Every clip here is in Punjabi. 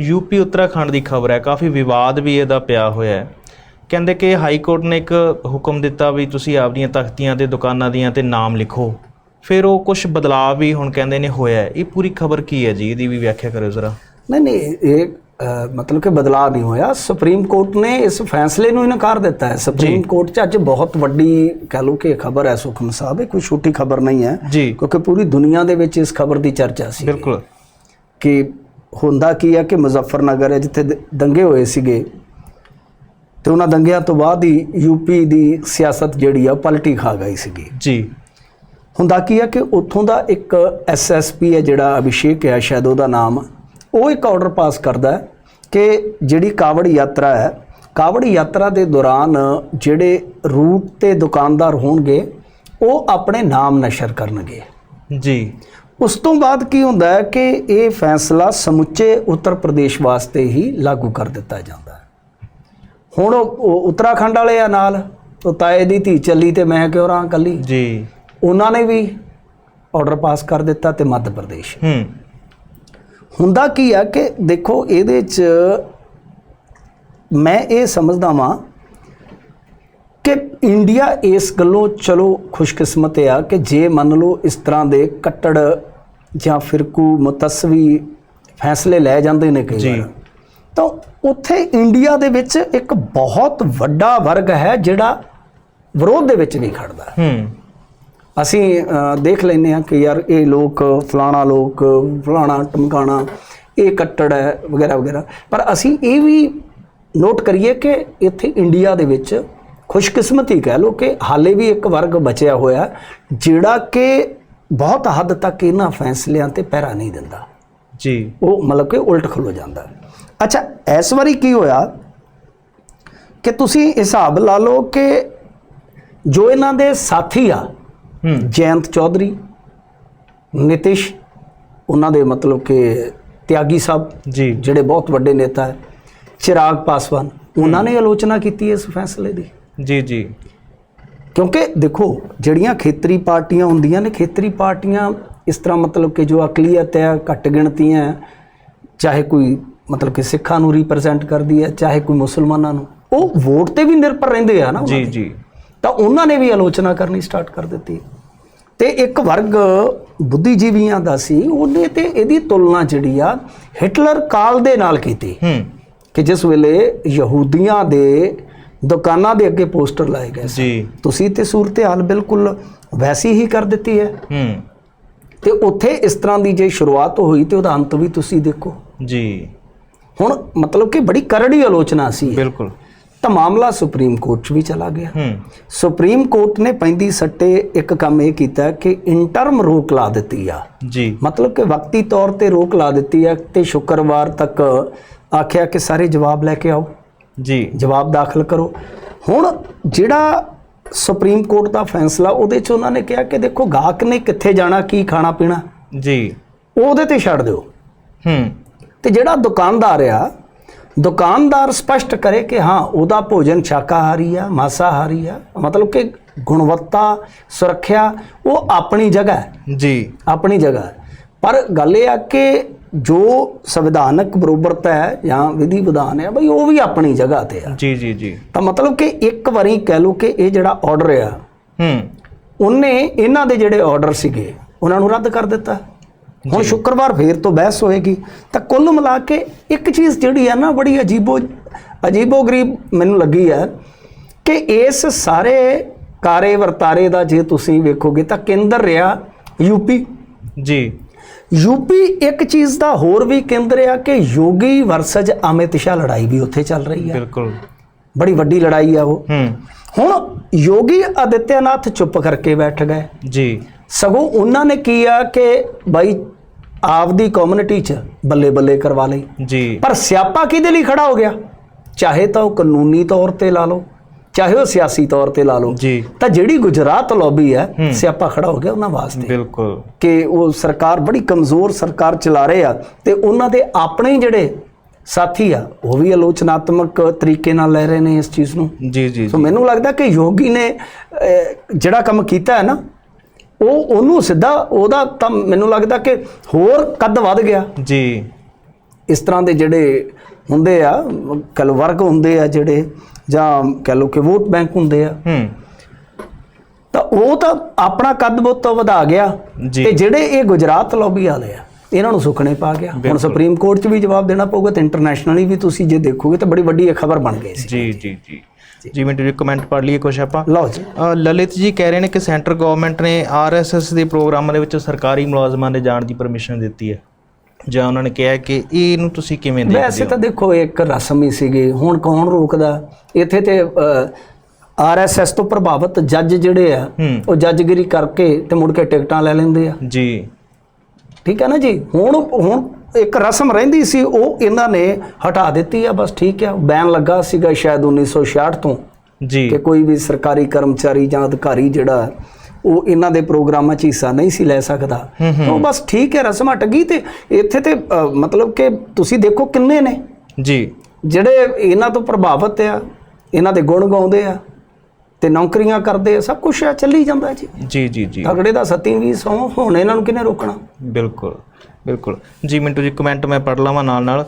ਯੂਪੀ ਉੱਤਰਾਖੰਡ ਦੀ ਖਬਰ ਹੈ। ਕਾਫੀ ਵਿਵਾਦ ਵੀ ਇਹਦਾ ਪਿਆ ਹੋਇਆ ਹੈ। ਕਹਿੰਦੇ ਕਿ ਹਾਈ ਕੋਰਟ ਨੇ ਇੱਕ ਹੁਕਮ ਦਿੱਤਾ ਵੀ ਤੁਸੀਂ ਆਪਦੀਆਂ ਤਖਤੀਆਂ ਤੇ ਦੁਕਾਨਾਂ ਦੀਆਂ ਤੇ ਨਾਮ ਲਿਖੋ। ਫਿਰ ਉਹ ਕੁਝ ਬਦਲਾਅ ਵੀ ਹੁਣ ਕਹਿੰਦੇ ਨੇ ਹੋਇਆ। ਇਹ ਪੂਰੀ ਖਬਰ ਕੀ ਹੈ ਜੀ? ਇਹਦੀ ਵੀ ਵਿਆਖਿਆ ਕਰਿਓ ਜ਼ਰਾ। ਨਹੀਂ ਨਹੀਂ ਇਹ ਮਤਲਬ ਕਿ ਬਦਲਾਅ ਨਹੀਂ ਹੋਇਆ। ਸੁਪਰੀਮ ਕੋਰਟ ਨੇ ਇਸ ਫੈਸਲੇ ਨੂੰ ਇਨਕਾਰ ਦਿੱਤਾ ਹੈ। ਸੁਪਰੀਮ ਕੋਰਟ 'ਚ ਅੱਜ ਬਹੁਤ ਵੱਡੀ ਕਹ ਲਓ ਕਿ ਖਬਰ ਹੈ ਸੁਖਮ ਸਾਹਿਬ। ਇਹ ਕੋਈ ਛੋਟੀ ਖਬਰ ਨਹੀਂ ਹੈ। ਕਿਉਂਕਿ ਪੂਰੀ ਦੁਨੀਆ ਦੇ ਵਿੱਚ ਇਸ ਖਬਰ ਦੀ ਚਰਚਾ ਸੀ। ਬਿਲਕੁਲ। ਕਿ ਹੁੰਦਾ ਕੀ ਹੈ ਕਿ ਮੁਜ਼ੱਫਰਨਗਰ ਹੈ ਜਿੱਥੇ ਦੰਗੇ ਹੋਏ ਸੀਗੇ। ਤੇ ਉਹਨਾਂ ਦੰਗਿਆਂ ਤੋਂ ਬਾਅਦ ਹੀ ਯੂਪੀ ਦੀ ਸਿਆਸਤ ਜਿਹੜੀ ਆ ਪਲਟੀ ਖਾ ਗਈ ਸੀਗੀ। ਜੀ। ਹੁੰਦਾ ਕੀ ਹੈ ਕਿ ਉੱਥੋਂ ਦਾ ਇੱਕ ਐਸਐਸਪੀ ਹੈ ਜਿਹੜਾ ਅਭਿਸ਼ੇਕ ਹੈ ਸ਼ਾਇਦ ਉਹਦਾ ਨਾਮ ਉਹ ਇੱਕ ਆਰਡਰ ਪਾਸ ਕਰਦਾ ਹੈ ਕਿ ਜਿਹੜੀ ਕਾਵੜ ਯਾਤਰਾ ਹੈ ਕਾਵੜ ਯਾਤਰਾ ਦੇ ਦੌਰਾਨ ਜਿਹੜੇ ਰੂਟ ਤੇ ਦੁਕਾਨਦਾਰ ਹੋਣਗੇ ਉਹ ਆਪਣੇ ਨਾਮ ਨਸ਼ਰ ਕਰਨਗੇ। ਜੀ। ਉਸ ਤੋਂ ਬਾਅਦ ਕੀ ਹੁੰਦਾ ਹੈ ਕਿ ਇਹ ਫੈਸਲਾ ਸਮੁੱਚੇ ਉੱਤਰ ਪ੍ਰਦੇਸ਼ ਵਾਸਤੇ ਹੀ ਲਾਗੂ ਕਰ ਦਿੱਤਾ ਜਾਂਦਾ ਹੈ। ਹੁਣ ਉੱਤਰਾਖੰਡ ਵਾਲੇ ਆ ਨਾਲ ਉਹ ਤਾਏ ਦੀ ਧੀ ਚੱਲੀ ਤੇ ਮੈਂ ਕਿਉਂ ਰਾਂ ਕੱਲੀ ਜੀ। ਉਹਨਾਂ ਨੇ ਵੀ ਆਰਡਰ ਪਾਸ ਕਰ ਦਿੱਤਾ ਤੇ ਮੱਧ ਪ੍ਰਦੇਸ਼। ਹੂੰ। ਹੁੰਦਾ ਕੀ ਆ ਕਿ ਦੇਖੋ ਇਹਦੇ ਚ ਮੈਂ ਇਹ ਸਮਝਦਾ ਵਾਂ ਕਿ ਇੰਡੀਆ ਇਸ ਗੱਲੋਂ ਚਲੋ ਖੁਸ਼ਕਿਸਮਤ ਆ ਕਿ ਜੇ ਮੰਨ ਲਓ ਇਸ ਤਰ੍ਹਾਂ ਦੇ ਕੱਟੜ ਜਾਂ ਫਿਰਕੂ ਮੁਤਸਵੀ ਫੈਸਲੇ ਲੈ ਜਾਂਦੇ ਨੇ ਕਈ। ਵਾਰ। ਤਾਂ ਉੱਥੇ ਇੰਡੀਆ ਦੇ ਵਿੱਚ ਇੱਕ ਬਹੁਤ ਵੱਡਾ ਵਰਗ ਹੈ ਜਿਹੜਾ ਵਿਰੋਧ ਦੇ ਵਿੱਚ ਨਹੀਂ ਖੜਦਾ। ਹੂੰ। ਅਸੀਂ ਦੇਖ ਲੈਨੇ ਆ ਕਿ ਯਾਰ ਇਹ ਲੋਕ ਫਲਾਣਾ ਲੋਕ ਫਲਾਣਾ ਟਮਕਾਣਾ ਇਹ ਕੱਟੜ ਹੈ ਵਗੈਰਾ ਵਗੈਰਾ। ਪਰ ਅਸੀਂ ਇਹ ਵੀ ਨੋਟ ਕਰੀਏ ਕਿ ਇੱਥੇ ਇੰਡੀਆ ਦੇ ਵਿੱਚ ਖੁਸ਼ਕਿਸਮਤੀ ਕਹਿ ਲਓ ਕਿ ਹਾਲੇ ਵੀ ਇੱਕ ਵਰਗ ਬਚਿਆ ਹੋਇਆ ਜਿਹੜਾ ਕਿ ਬਹੁਤ ਹੱਦ ਤੱਕ ਇਹਨਾਂ ਫੈਸਲਿਆਂ ਤੇ ਪਹਿਰਾ ਨਹੀਂ ਦਿੰਦਾ। ਜੀ। ਉਹ ਮਤਲਬ ਕਿ ਉਲਟ ਖਲੋ ਜਾਂਦਾ ਅੱਛਾ ਇਸ ਵਾਰੀ ਕੀ ਹੋਇਆ ਕਿ ਤੁਸੀਂ ਹਿਸਾਬ ਲਾ ਲਓ ਕਿ ਜੋ ਇਹਨਾਂ ਦੇ ਸਾਥੀ ਆ ਹੂੰ। ਜਯੰਤ ਚੌਧਰੀ ਨਿਤਿਸ਼ ਉਹਨਾਂ ਦੇ ਮਤਲਬ ਕਿ ਤਿਆਗੀ ਸਾਹਿਬ ਜੀ। ਜਿਹੜੇ ਬਹੁਤ ਵੱਡੇ ਨੇਤਾ ਹੈ ਚਿਰਾਗ ਪਾਸਵਾਨ ਉਹਨਾਂ ਨੇ ਆਲੋਚਨਾ ਕੀਤੀ ਇਸ ਫੈਸਲੇ ਦੀ? ਜੀ ਜੀ। ਕਿਉਂਕਿ ਦੇਖੋ ਜਿਹੜੀਆਂ ਖੇਤਰੀ ਪਾਰਟੀਆਂ ਹੁੰਦੀਆਂ ਨੇ ਖੇਤਰੀ ਪਾਰਟੀਆਂ ਇਸ ਤਰ੍ਹਾਂ ਮਤਲਬ ਕਿ ਜੋ ਅਕਲੀਅਤ ਹੈ ਘੱਟ ਗਿਣਤੀਆਂ ਹੈ, ਚਾਹੇ ਕੋਈ ਮਤਲਬ ਕਿ ਸਿੱਖਾਂ ਨੂੰ ਰਿਪਰੈਜ਼ੈਂਟ ਕਰਦੀ ਹੈ ਚਾਹੇ ਕੋਈ ਮੁਸਲਮਾਨਾਂ ਨੂੰ ਉਹ ਵੋਟ ਤੇ ਵੀ ਨਿਰਭਰ ਰਹਿੰਦੇ ਆ ਨਾ ਜੀ। ਜੀ। ਤਾਂ ਉਹਨਾਂ ਨੇ ਵੀ ਆਲੋਚਨਾ ਕਰਨੀ ਸਟਾਰਟ ਕਰ ਦਿੱਤੀ। ਤੇ ਇੱਕ ਵਰਗ ਬੁੱਧੀਜੀਵੀਆਂ ਦਾ ਸੀ ਉਹਨੇ ਤੇ ਇਹਦੀ ਤੁਲਨਾ ਜਿਹੜੀ ਆ ਹਿਟਲਰ ਕਾਲ ਦੇ ਨਾਲ ਕੀਤੀ ਹੂੰ। ਕਿ ਜਿਸ ਵੇਲੇ ਯਹੂਦੀਆਂ ਦੇ ਦੁਕਾਨਾਂ ਦੇ ਅੱਗੇ ਪੋਸਟਰ ਲਾਏ ਗਏ ਸੀ ਜੀ। ਤੁਸੀਂ ਤੇ ਸੂਰਤ ਹਾਲ ਬਿਲਕੁਲ ਵੈਸੀ ਹੀ ਕਰ ਦਿੱਤੀ ਹੈ। ਹੂੰ। ਤੇ ਉੱਥੇ ਇਸ ਤਰ੍ਹਾਂ ਦੀ ਜੇ ਸ਼ੁਰੂਆਤ ਹੋਈ ਤੇ ਉਹਦਾ ਅੰਤ ਵੀ ਤੁਸੀਂ ਦੇਖੋ। ਜੀ। ਹੁਣ ਮਤਲਬ ਕਿ ਬੜੀ ਕਰੜੀ ਆਲੋਚਨਾ ਸੀ। ਬਿਲਕੁਲ। ਤਾਂ ਮਾਮਲਾ ਸੁਪਰੀਮ ਕੋਰਟ 'ਚ ਵੀ ਚਲਾ ਗਿਆ। ਹੂੰ। ਸੁਪਰੀਮ ਕੋਰਟ ਨੇ ਪੈਂਦੀ ਸੱਟੇ ਇੱਕ ਕੰਮ ਇਹ ਕੀਤਾ ਕਿ ਇੰਟਰਮ ਰੋਕ ਲਾ ਦਿੱਤੀ ਆ। ਜੀ। ਮਤਲਬ ਕਿ ਵਕਤੀ ਤੌਰ ਤੇ ਰੋਕ ਲਾ ਦਿੱਤੀ ਆ ਤੇ ਸ਼ੁੱਕਰਵਾਰ ਤੱਕ ਆਖਿਆ ਕਿ ਸਾਰੇ ਜਵਾਬ ਲੈ ਕੇ ਆਓ। ਜੀ। ਜਵਾਬ ਦਾਖਲ ਕਰੋ। ਹੁਣ ਜਿਹੜਾ ਸੁਪਰੀਮ ਕੋਰਟ ਦਾ ਫੈਸਲਾ ਉਹਦੇ 'ਚ ਉਹਨਾਂ ਨੇ ਕਿਹਾ ਕਿ ਦੇਖੋ ਗਾਹਕ ਨੇ ਕਿੱਥੇ ਜਾਣਾ ਕੀ ਖਾਣਾ ਪੀਣਾ। ਜੀ। ਉਹ ਉਹਦੇ ਤੇ ਛੱਡ ਦਿਓ। ਹੂੰ। ਤੇ ਜਿਹੜਾ ਦੁਕਾਨਦਾਰ ਆ ਦੁਕਾਨਦਾਰ ਸਪਸ਼ਟ ਕਰੇ ਕਿ ਹਾਂ ਉਹਦਾ ਭੋਜਨ ਸ਼ਾਕਾਹਾਰੀ ਆ ਮਾਸਾਹਾਰੀ ਆ ਮਤਲਬ ਕਿ ਗੁਣਵੱਤਾ ਸੁਰੱਖਿਆ ਉਹ ਆਪਣੀ ਜਗ੍ਹਾ ਹੈ। ਜੀ। ਆਪਣੀ ਜਗ੍ਹਾ ਹੈ। ਪਰ ਗੱਲ ਇਹ ਆ ਕਿ ਜੋ ਸੰਵਿਧਾਨਕ ਬਰੋਬਰਤਾ ਹੈ ਜਾਂ ਵਿਧੀ ਵਿਧਾਨ ਹੈ ਬਈ ਉਹ ਵੀ ਆਪਣੀ ਜਗ੍ਹਾ ਤੇ ਆ। ਜੀ ਜੀ ਜੀ। ਤਾਂ ਮਤਲਬ ਕਿ ਇੱਕ ਵਾਰੀ ਕਹਿ ਲਓ ਕਿ ਇਹ ਜਿਹੜਾ ਆਰਡਰ ਆ ਹੂੰ। ਉਹਨੇ ਇਹਨਾਂ ਦੇ ਜਿਹੜੇ ਆਰਡਰ ਸੀਗੇ ਉਹਨਾਂ ਨੂੰ ਰੱਦ ਕਰ ਦਿੱਤਾ। ਹੁਣ ਸ਼ੁੱਕਰਵਾਰ ਫੇਰ ਤੋਂ ਬਹਿਸ ਹੋਏਗੀ। ਤਾਂ ਕੁੱਲ ਮਿਲਾ ਕੇ ਇੱਕ ਚੀਜ਼ ਜਿਹੜੀ ਆ ਨਾ ਬੜੀ ਅਜੀਬੋ ਅਜੀਬੋ ਗਰੀਬ ਮੈਨੂੰ ਲੱਗੀ ਹੈ ਕਿ ਇਸ ਸਾਰੇ ਕਾਰੇ ਵਰਤਾਰੇ ਦਾ ਜੇ ਤੁਸੀਂ ਵੇਖੋਗੇ ਤਾਂ ਕੇਂਦਰ ਰਿਹਾ ਯੂਪੀ ਜੀ। ਯੂਪੀ ਇੱਕ ਚੀਜ਼ ਦਾ ਹੋਰ ਵੀ ਕੇਂਦਰ ਆ ਕਿ ਯੋਗੀ ਵਰਸਜ ਅਮਿਤ ਸ਼ਾਹ ਲੜਾਈ ਵੀ ਉੱਥੇ ਚੱਲ ਰਹੀ ਆ। ਬਿਲਕੁਲ। ਬੜੀ ਵੱਡੀ ਲੜਾਈ ਆ ਉਹ। ਹੂੰ। ਹੁਣ ਯੋਗੀ ਆਦਿੱਤਿਆਨਾਥ ਚੁੱਪ ਕਰਕੇ ਬੈਠ ਗਏ। ਜੀ। ਸਗੋਂ ਉਹਨਾਂ ਨੇ ਕੀ ਆ ਕਿ ਬਾਈ ਆਪਦੀ ਕਮਿਊਨਿਟੀ 'ਚ ਬੱਲੇ ਬੱਲੇ ਕਰਵਾ ਲਈ। ਜੀ। ਪਰ ਸਿਆਪਾ ਕਿਹਦੇ ਲਈ ਖੜਾ ਹੋ ਗਿਆ? ਚਾਹੇ ਤਾਂ ਉਹ ਕਾਨੂੰਨੀ ਤੌਰ ਤੇ ਲਾ ਲਓ। ਚਾਹੇ ਉਹ ਸਿਆਸੀ ਤੌਰ ਤੇ ਲਾ ਲਓ ਜੀ। ਤਾਂ ਜਿਹੜੀ ਗੁਜਰਾਤ ਲੌਬੀ ਹੈ ਸਿਆਪਾ ਖੜਾ ਹੋ ਗਿਆ ਉਹਨਾਂ ਵਾਸਤੇ। ਬਿਲਕੁਲ। ਕਿ ਉਹ ਸਰਕਾਰ ਬੜੀ ਕਮਜ਼ੋਰ ਸਰਕਾਰ ਚਲਾ ਰਹੇ ਆ ਤੇ ਉਹਨਾਂ ਦੇ ਆਪਣੇ ਜਿਹੜੇ ਸਾਥੀ ਆ ਉਹ ਵੀ ਆਲੋਚਨਾਤਮਕ ਤਰੀਕੇ ਨਾਲ ਲੈ ਰਹੇ ਨੇ ਇਸ ਚੀਜ਼ ਨੂੰ। ਜੀ ਜੀ ਸੋ ਮੈਨੂੰ ਲੱਗਦਾ ਕਿ ਯੋਗੀ ਨੇ ਜਿਹੜਾ ਕੰਮ ਕੀਤਾ ਹੈ ਨਾ ਉਹ ਉਹਨੂੰ ਸਿੱਧਾ ਉਹਦਾ ਤਾਂ ਮੈਨੂੰ ਲੱਗਦਾ ਕਿ ਹੋਰ ਕੱਦ ਵੱਧ ਗਿਆ। ਜੀ। ਇਸ ਤਰ੍ਹਾਂ ਦੇ ਜਿਹੜੇ ਹੁੰਦੇ ਆ ਕਹ ਲਓ ਵਰਗ ਹੁੰਦੇ ਆ ਜਿਹੜੇ ਜਾਂ ਕਹ ਲਓ ਕਿ ਵੋਟ ਬੈਂਕ ਹੁੰਦੇ ਆ। ਹੂੰ। ਤਾਂ ਉਹ ਤਾਂ ਆਪਣਾ ਕੱਦ ਬਹੁਤ ਵਧਾ ਗਿਆ। ਤੇ ਜਿਹੜੇ ਇਹ ਗੁਜਰਾਤ ਲੌਬੀ ਵਾਲੇ ਆ ਇਹਨਾਂ ਨੂੰ ਸੁੱਕਣੇ ਪਾ ਗਿਆ। ਹੁਣ ਸੁਪਰੀਮ ਕੋਰਟ 'ਚ ਵੀ ਜਵਾਬ ਦੇਣਾ ਪਊਗਾ ਤੇ ਇੰਟਰਨੈਸ਼ਨਲੀ ਵੀ ਤੁਸੀਂ ਜੇ ਦੇਖੋਗੇ ਤਾਂ ਬੜੀ ਵੱਡੀ ਇਹ ਖਬਰ ਬਣ ਗਈ ਸੀ। ਜੀ ਜੀ ਜੀ। ਜੀ ਮਿੰਟੂ ਜੀ ਕਮੈਂਟ ਪੜ੍ਹ ਲਈਏ ਕੁਛ ਆਪਾਂ। ਲਓ ਜੀ। ਲਲਿਤ ਜੀ ਕਹਿ ਰਹੇ ਨੇ ਕਿ ਸੈਂਟਰ ਗਵਰਨਮੈਂਟ ਨੇ ਆਰਐਸਐਸ ਦੇ ਪ੍ਰੋਗਰਾਮਾਂ ਦੇ ਵਿੱਚ ਸਰਕਾਰੀ ਮੁਲਾਜ਼ਮਾਂ ਦੇ ਜਾਣ ਦੀ ਪਰਮਿਸ਼ਨ ਦਿੱਤੀ ਹੈ। ਜਾਂ ਉਹਨਾਂ ਨੇ ਕਿਹਾ ਕਿ ਇਹ ਨੂੰ ਤੁਸੀਂ ਕਿਵੇਂ ਦੇਖਦੇ ਵੈਸੇ ਹੋ? ਤਾਂ ਦੇਖੋ ਇੱਕ ਰਸਮ ਹੀ ਸੀਗੀ। ਹੁਣ ਕੌਣ ਰੋਕਦਾ? ਇੱਥੇ ਤੇ ਆਰਐਸਐਸ ਤੋਂ ਪ੍ਰਭਾਵਿਤ ਜੱਜ ਜਿਹੜੇ ਆ ਉਹ ਜੱਜਗਿਰੀ ਕਰਕੇ ਤੇ ਮੁੜ ਕੇ ਟਿਕਟਾਂ ਲੈ ਲੈਂਦੇ ਆ। ਜੀ। ਠੀਕ ਹੈ ਨਾ ਜੀ? ਹੁਣ ਹੁਣ ਇੱਕ ਰਸਮ ਰਹਿੰਦੀ ਸੀ ਉਹ ਇਹਨਾਂ ਨੇ ਹਟਾ ਦਿੱਤੀ ਆ ਬਸ ਠੀਕ ਹੈ ਬੈਨ ਲੱਗਾ ਸੀਗਾ ਸ਼ਾਇਦ 1966 ਤੋਂ ਜੀ। ਕਿ ਕੋਈ ਵੀ ਸਰਕਾਰੀ ਕਰਮਚਾਰੀ ਜਾਂ ਅਧਿਕਾਰੀ ਜਿਹੜਾ ਉਹ ਇਹਨਾਂ ਦੇ ਪ੍ਰੋਗਰਾਮਾਂ 'ਚ ਹਿੱਸਾ ਨਹੀਂ ਸੀ ਲੈ ਸਕਦਾ। ਤਾਂ ਉਹ ਬਸ ਠੀਕ ਹੈ ਰਸਮ ਹਟ ਗਈ ਤੇ ਇੱਥੇ ਤੇ ਮਤਲਬ ਕਿ ਤੁਸੀਂ ਦੇਖੋ ਕਿੰਨੇ ਨੇ। ਜੀ। ਜਿਹੜੇ ਇਹਨਾਂ ਤੋਂ ਪ੍ਰਭਾਵਿਤ ਆ ਇਹਨਾਂ ਦੇ ਗੁਣ ਗਾਉਂਦੇ ਆ ਤੇ ਨੌਕਰੀਆਂ ਕਰਦੇ ਆ ਸਭ ਕੁਝ ਆ ਚੱਲੀ ਜਾਂਦਾ ਜੀ। ਜੀ ਜੀ ਜੀ। ਤਗੜੇ ਦਾ ਸਤੀ ਵੀ ਸੌ ਹੁਣ ਇਹਨਾਂ ਨੂੰ ਕਿਹਨੇ ਰੋਕਣਾ? ਬਿਲਕੁਲ ਬਿਲਕੁਲ। ਜੀ ਮਿੰਟੂ ਜੀ ਕਮੈਂਟ ਮੈਂ ਪੜ੍ਹ ਲਵਾਂ ਨਾਲ ਨਾਲ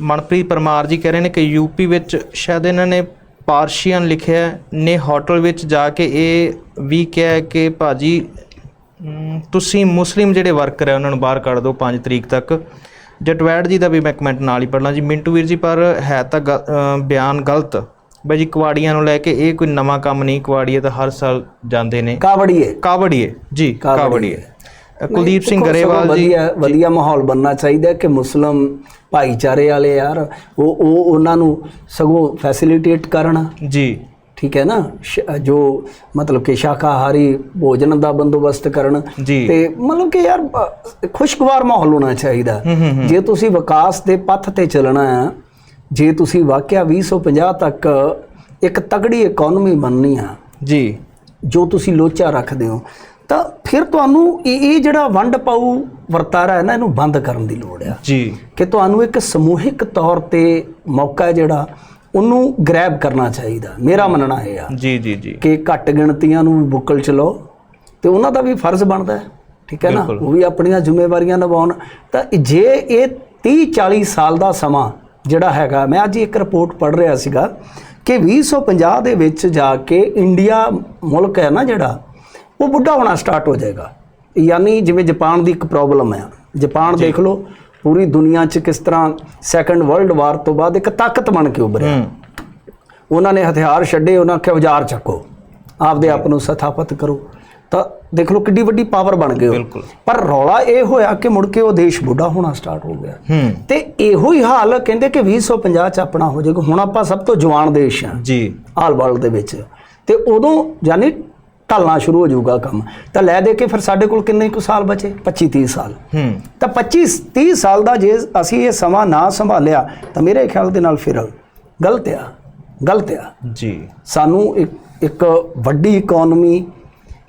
ਮਨਪ੍ਰੀਤ ਪਰਮਾਰ ਜੀ ਕਹਿ ਰਹੇ ਨੇ ਕਿ ਯੂਪੀ ਵਿੱਚ ਸ਼ਾਇਦ ਇਹਨਾਂ ਨੇ ਪਾਰਸ਼ੀਅਨ ਲਿਖਿਆ ਨੇ ਹੋਟਲ ਵਿੱਚ ਜਾ ਕੇ ਇਹ ਵੀ ਕਿਹਾ ਕਿ ਭਾਜੀ ਤੁਸੀਂ ਮੁਸਲਿਮ ਜਿਹੜੇ ਵਰਕਰ ਹੈ ਉਹਨਾਂ ਨੂੰ ਬਾਹਰ ਕੱਢ ਦਿਓ 5 ਤਰੀਕ ਤੱਕ। ਜਟਵੈੜ ਜੀ ਦਾ ਵੀ ਮੈਂ ਕਮੈਂਟ ਨਾਲ ਹੀ ਪੜ੍ਹਲਾਂ ਜੀ। ਮਿੰਟੂ ਵੀਰ ਜੀ ਪਰ ਹੈ ਤਾਂ ਬਿਆਨ ਗਲਤ। ਬਾਈ ਜੀ ਕੁਆੜੀਆਂ ਨੂੰ ਲੈ ਕੇ ਇਹ ਕੋਈ ਨਵਾਂ ਕੰਮ ਨਹੀਂ ਕੁਆੜੀਏ ਤਾਂ ਹਰ ਸਾਲ ਜਾਂਦੇ ਨੇ। ਕਾਵੜੀਏ। ਕਾਵੜੀਏ ਜੀ ਕਾਵੜੀਏ। ਕੁਲਦੀਪ ਸਿੰਘ ਗਰੇਵਾਲ ਜੀ। ਵਧੀਆ ਵਧੀਆ ਮਾਹੌਲ ਬਣਨਾ ਚਾਹੀਦਾ ਕਿ ਮੁਸਲਮ ਭਾਈਚਾਰੇ ਵਾਲੇ ਯਾਰ ਉਹ ਉਹ ਉਹਨਾਂ ਨੂੰ ਸਗੋਂ ਫੈਸਿਲਿਟੇਟ ਕਰਨ। ਜੀ। ਠੀਕ ਹੈ ਨਾ? ਜੋ ਮਤਲਬ ਕਿ ਸ਼ਾਕਾਹਾਰੀ ਭੋਜਨ ਦਾ ਬੰਦੋਬਸਤ ਕਰਨ। ਤੇ ਮਤਲਬ ਕਿ ਯਾਰ ਖੁਸ਼ਗਵਾਰ ਮਾਹੌਲ ਹੋਣਾ ਚਾਹੀਦਾ। ਜੇ ਤੁਸੀਂ ਵਿਕਾਸ ਦੇ ਪੱਥ ਤੇ ਚੱਲਣਾ ਹੈ ਜੇ ਤੁਸੀਂ ਵਾਕਿਆ 2050 ਤੱਕ ਇੱਕ ਤਗੜੀ ਇਕਨੋਮੀ ਬਣਨੀ ਆ ਜੀ। ਜੋ ਤੁਸੀਂ ਲੋਚਾ ਰੱਖਦੇ ਹੋ ਤਾਂ ਫਿਰ ਤੁਹਾਨੂੰ ਇਹ ਇਹ ਜਿਹੜਾ ਵੰਡ ਪਾਉ ਵਰਤਾਰਾ ਹੈ ਨਾ ਇਹਨੂੰ ਬੰਦ ਕਰਨ ਦੀ ਲੋੜ ਆ। ਜੀ। ਕਿ ਤੁਹਾਨੂੰ ਇੱਕ ਸਮੂਹਿਕ ਤੌਰ ਤੇ ਮੌਕਾ ਜਿਹੜਾ ਉਹਨੂੰ ਗ੍ਰੈਬ ਕਰਨਾ ਚਾਹੀਦਾ। ਮੇਰਾ ਮੰਨਣਾ ਇਹ ਆ ਜੀ ਜੀ ਜੀ। ਕਿ ਘੱਟ ਗਿਣਤੀਆਂ ਨੂੰ ਬੁੱਕਲ ਚ ਲਓ ਤੇ ਉਹਨਾਂ ਦਾ ਵੀ ਫਰਜ਼ ਬਣਦਾ ਹੈ। ਠੀਕ ਹੈ ਨਾ। ਉਹ ਵੀ ਆਪਣੀਆਂ ਜ਼ਿੰਮੇਵਾਰੀਆਂ ਨਿਭਾਉਣ। ਤਾਂ ਜੇ ਇਹ 30 40 ਸਾਲ ਦਾ ਸਮਾਂ ਜਿਹੜਾ ਹੈਗਾ ਮੈਂ ਅੱਜ ਇੱਕ ਰਿਪੋਰਟ ਪੜ੍ਹ ਰਿਹਾ ਸੀਗਾ ਕਿ 2050 ਦੇ ਵਿੱਚ ਜਾ ਕੇ ਇੰਡੀਆ ਮੁਲਕ ਹੈ ਨਾ ਜਿਹੜਾ ਉਹ ਬੁੱਢਾ ਹੋਣਾ ਸਟਾਰਟ ਹੋ ਜਾਏਗਾ। ਯਾਨੀ ਜਿਵੇਂ ਜਾਪਾਨ ਦੀ ਇੱਕ ਪ੍ਰੋਬਲਮ ਹੈ। ਜਾਪਾਨ ਦੇਖ ਲਓ ਪੂਰੀ ਦੁਨੀਆ 'ਚ ਕਿਸ ਤਰ੍ਹਾਂ ਸੈਕੰਡ ਵਰਲਡ ਵਾਰ ਤੋਂ ਬਾਅਦ ਇੱਕ ਤਾਕਤ ਬਣ ਕੇ ਉੱਭਰਿਆ। ਹੂੰ। ਉਹਨਾਂ ਨੇ ਹਥਿਆਰ ਛੱਡੇ ਉਹਨਾਂ ਕਿਹਾ ਔਜ਼ਾਰ ਚੱਕੋ। ਆਪਦੇ ਆਪ ਨੂੰ ਸਥਾਪਿਤ ਕਰੋ। ਤਾਂ ਦੇਖ ਲਓ ਕਿੱਡੀ ਵੱਡੀ ਪਾਵਰ ਬਣ ਗਏ ਉਹ। ਬਿਲਕੁਲ। ਪਰ ਰੌਲਾ ਇਹ ਹੋਇਆ ਕਿ ਮੁੜ ਕੇ ਉਹ ਦੇਸ਼ ਬੁੱਢਾ ਹੋਣਾ ਸਟਾਰਟ ਹੋ ਗਿਆ। ਹੂੰ। ਤੇ ਇਹੋ ਹੀ ਹਾਲ ਕਹਿੰਦੇ ਕਿ 2050 ਚ ਆਪਣਾ ਹੋ ਜਾਏਗਾ। ਹੁਣ ਆਪਾਂ ਸਭ ਤੋਂ ਜਵਾਨ ਦੇਸ਼ ਆ ਜੀ। ਆਲ ਵਰਲਡ ਦੇ ਵਿੱਚ। ਤੇ ਉਦੋਂ ਯਾਨੀ ਢਲਣਾ ਸ਼ੁਰੂ ਹੋ ਜਾਊਗਾ ਕੰਮ। ਤਾਂ ਲੈ ਦੇ ਕੇ ਫਿਰ ਸਾਡੇ ਕੋਲ ਕਿੰਨੇ ਕੁ ਸਾਲ ਬਚੇ? 25 30 ਸਾਲ। ਹੂੰ। ਤਾਂ 25 30 ਸਾਲ ਦਾ ਜੇ ਅਸੀਂ ਇਹ ਸਮਾਂ ਨਾ ਸੰਭਾਲਿਆ ਤਾਂ ਮੇਰੇ ਖਿਆਲ ਦੇ ਨਾਲ ਫਿਰ ਗਲਤ ਆ। ਗਲਤ ਆ। ਜੀ। ਸਾਨੂੰ ਇੱਕ ਇੱਕ ਵੱਡੀ ਇਕਨੋਮੀ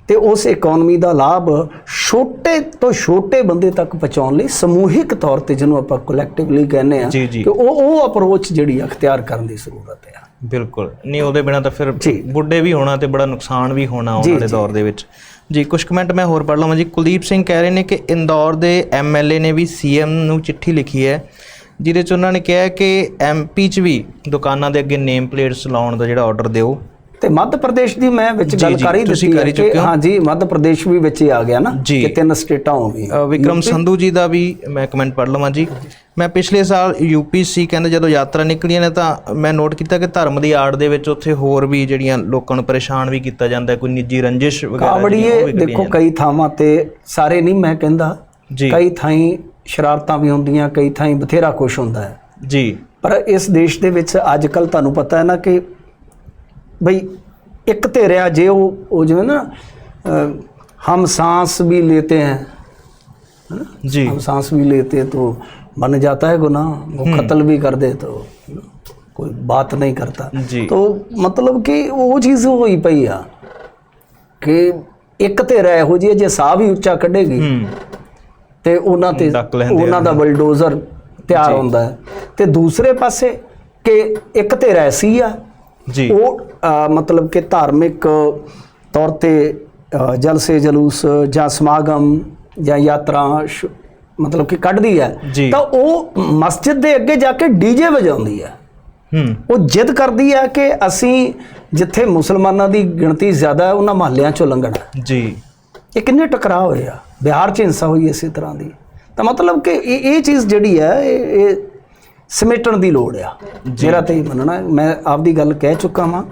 ਤੇ ਉਸ ਇਕਨੋਮੀ ਦਾ ਲਾਭ ਛੋਟੇ ਤੋਂ ਛੋਟੇ ਬੰਦੇ ਤੱਕ ਪਹੁੰਚਾਉਣ ਲਈ ਸਮੂਹਿਕ ਤੌਰ ਤੇ ਜਿਹਨੂੰ ਆਪਾਂ ਕਲੈਕਟਿਵਲੀ ਕਹਿੰਦੇ ਆ। ਕਿ ਉਹ ਉਹ ਅਪਰੋਚ ਜਿਹੜੀ ਆ ਅਖਤਿਆਰ ਕਰਨ ਦੀ ਜ਼ਰੂਰਤ ਹੈ ਬਿਲਕੁਲ ਨਹੀਂ ਉਹਦੇ ਬਿਨਾ ਤਾਂ ਫਿਰ। ਬੁੱਢੇ ਵੀ ਹੋਣਾ ਤੇ ਬੜਾ ਨੁਕਸਾਨ ਵੀ ਹੋਣਾ ਆਉਣ ਵਾਲੇ। ਦੌਰ ਦੇ ਵਿੱਚ ਜੀ ਕੁਝ ਕਮੈਂਟ ਮੈਂ ਹੋਰ ਪੜ੍ਹ ਲਵਾਂ ਜੀ ਕੁਲਦੀਪ ਸਿੰਘ ਕਹਿ ਰਹੇ ਨੇ ਕਿ ਇੰਦੌਰ ਦੇ ਐਮਐਲਏ ਨੇ ਵੀ ਸੀਐਮ ਨੂੰ ਚਿੱਠੀ ਲਿਖੀ ਹੈ ਜਿਹਦੇ ਚ ਉਹਨਾਂ ਨੇ ਕਿਹਾ ਕਿ ਐਮਪੀ ਚ ਵੀ ਦੁਕਾਨਾਂ ਦੇ ਅੱਗੇ ਨੇਮ ਪਲੇਟਸ ਲਾਉਣ ਦਾ ਜਿਹੜਾ ਆਰਡਰ ਦਿਓ ਤੇ ਮੱਧ ਪ੍ਰਦੇਸ਼ ਦੀ ਮੈਂ ਵਿੱਚ ਗੱਲ ਕਰ ਹੀ ਦਿੱਤੀ ਹੀ ਕਿ। ਹਾਂਜੀ ਮੱਧ ਪ੍ਰਦੇਸ਼ ਵੀ ਵਿੱਚ ਹੀ ਆ ਗਿਆ ਨਾ। ਕਿ ਤਿੰਨ ਸਟੇਟਾਂ ਹੋ ਗਈਆਂ ਵਿਕਰਮ ਸੰਧੂ ਜੀ ਦਾ ਵੀ ਮੈਂ ਕਮੈਂਟ ਪੜ੍ਹ ਲਵਾਂ ਜੀ ਮੈਂ ਪਿਛਲੇ ਸਾਲ ਯੂਪੀਸੀ ਕਹਿੰਦੇ ਜਦੋਂ ਯਾਤਰਾ ਨਿਕਲੀਆਂ ਨੇ ਤਾਂ ਮੈਂ ਨੋਟ ਕੀਤਾ ਕਿ ਧਰਮ ਦੀ ਆੜ ਦੇ ਵਿੱਚ ਉੱਥੇ ਹੋਰ ਵੀ ਜਿਹੜੀਆਂ ਲੋਕਾਂ ਨੂੰ ਪਰੇਸ਼ਾਨ ਵੀ ਕੀਤਾ ਜਾਂਦਾ ਕੋਈ ਨਿੱਜੀ ਰੰਜਿਸ਼ ਵਗੈਰਾ ਕਾਬੜੀਏ ਦੇਖੋ ਕਈ ਥਾਵਾਂ ਤੇ ਸਾਰੇ ਨਹੀਂ ਮੈਂ ਕਹਿੰਦਾ ਜੀ। ਕਈ ਥਾਈਂ ਸ਼ਰਾਰਤਾਂ ਵੀ ਹੁੰਦੀਆਂ ਕਈ ਥਾਈਂ ਬਥੇਰਾ ਕੁਝ ਹੁੰਦਾ ਹੈ। ਜੀ। ਪਰ ਇਸ ਦੇਸ਼ ਦੇ ਵਿੱਚ ਅੱਜ ਕੱਲ ਤੁਹਾਨੂੰ ਪਤਾ ਹੈ ਨਾ ਕਿ ਬਈ ਇੱਕ ਤੇ ਰਿਆ ਜੇ ਉਹ ਉਹ ਜਿਵੇਂ ਨਾ ਹਮ ਸਾਂਸ ਵੀ ਲੈਤੇ ਹੈ ਜੀ। ਹਮ ਸਾਂਸ ਵੀ ਲੈਤੇ ਤੋ बन जाता है गुनाह वो कत्ल भी कर दे तो कोई बात नहीं करता ਜੀ तो मतलब ਕਿ ਉਹ ਚੀਜ਼ ਹੋਈ ਪਈ ਆ ਕਿ ਇੱਕ ਤੇ ਰਹਿ ਇਹੋ ਜਿਹੀ ਹੈ, ਜੇ ਸਾਹ ਵੀ ਉੱਚਾ ਕੱਢੇਗੀ ਹੂੰ ਤੇ ਉਹਨਾਂ ਤੇ ਡੱਕ ਲੈਂਦੇ ਆ। ਉਹਨਾਂ ਦਾ ਬਲਡੋਜ਼ਰ ਤਿਆਰ ਹੁੰਦਾ ਹੈ ਤੇ ਦੂਸਰੇ ਪਾਸੇ ਕਿ ਇੱਕ ਤੇ ਰੈਸੀ ਆ ਜੀ ਉਹ ਅ, ਮਤਲਬ ਕਿ ਧਾਰਮਿਕ ਤੌਰ ਤੇ ਅ, ਜਲਸੇ ਜਲੂਸ ਜਾਂ ਸਮਾਗਮ ਜਾਂ ਯਾਤਰਾ ਸ਼- ਮਤਲਬ ਕਿ ਕੱਢਦੀ ਹੈ। ਤਾਂ ਉਹ ਮਸਜਿਦ ਦੇ ਅੱਗੇ ਜਾ ਕੇ ਡੀਜੇ ਵਜਾਉਂਦੀ ਹੈ। ਉਹ ਜਿੱਦ ਕਰਦੀ ਹੈ ਕਿ ਅਸੀਂ ਜਿੱਥੇ ਮੁਸਲਮਾਨਾਂ ਦੀ ਗਿਣਤੀ ਜ਼ਿਆਦਾ ਹੈ ਉਹਨਾਂ ਮਹੱਲਿਆਂ ਚੋਂ ਲੰਘਣਾ ਜੀ। ਇਹ ਕਿੰਨੇ ਟਕਰਾਅ ਹੋਏ ਆ। ਬਿਹਾਰ 'ਚ ਹਿੰਸਾ ਹੋਈ ਇਸੇ ਤਰ੍ਹਾਂ ਦੀ। ਤਾਂ ਮਤਲਬ ਕਿ ਇਹ ਇਹ ਚੀਜ਼ ਜਿਹੜੀ ਹੈ ਇਹ ਇਹ ਸਮੇਟਣ ਦੀ ਲੋੜ ਆ। ਮੇਰਾ ਤੇ ਮੰਨਣਾ। ਮੈਂ ਆਪਦੀ ਗੱਲ ਕਹਿ ਚੁੱਕਾ ਹਾਂ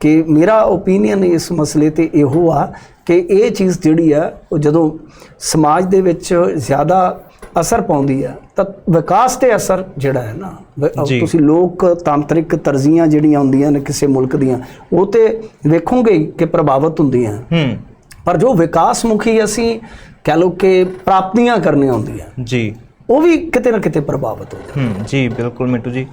ਕਿ ਮੇਰਾ ਓਪੀਨੀਅਨ ਇਸ ਮਸਲੇ ਤੇ ਇਹੋ ਆ ਕਿ ਇਹ ਚੀਜ਼ ਜਿਹੜੀ ਆ ਉਹ ਜਦੋਂ ਸਮਾਜ ਦੇ ਵਿੱਚ ਜ਼ਿਆਦਾ ਅਸਰ ਪਾਉਂਦੀ ਆ ਤਾਂ ਵਿਕਾਸ ਤੇ ਅਸਰ ਜਿਹੜਾ ਹੈ ਨਾ। ਤੁਸੀਂ ਲੋਕ ਤਾਂਤਰਿਕ ਤਰਜ਼ੀਆਂ ਜਿਹੜੀਆਂ ਹੁੰਦੀਆਂ ਨੇ ਕਿਸੇ ਮੁਲਕ ਦੀਆਂ ਉਹ ਤੇ ਵੇਖੋਗੇ ਕਿ ਪ੍ਰਭਾਵਿਤ ਹੁੰਦੀਆਂ। ਪਰ ਜੋ ਵਿਕਾਸ ਮੁਖੀ ਅਸੀਂ ਕਹ ਲਓ ਕਿ ਪ੍ਰਾਪਤੀਆਂ ਕਰਨੀਆਂ ਹੁੰਦੀਆਂ ਜੀ। ਉਹ ਵੀ ਕਿਤੇ ਨਾ ਕਿਤੇ ਪ੍ਰਭਾਵਿਤ ਹੋ ਜਾਂਦੀਆਂ ਹੂੰ ਜੀ ਬਿਲਕੁਲ ਮਿੰਟੂ ਜੀ।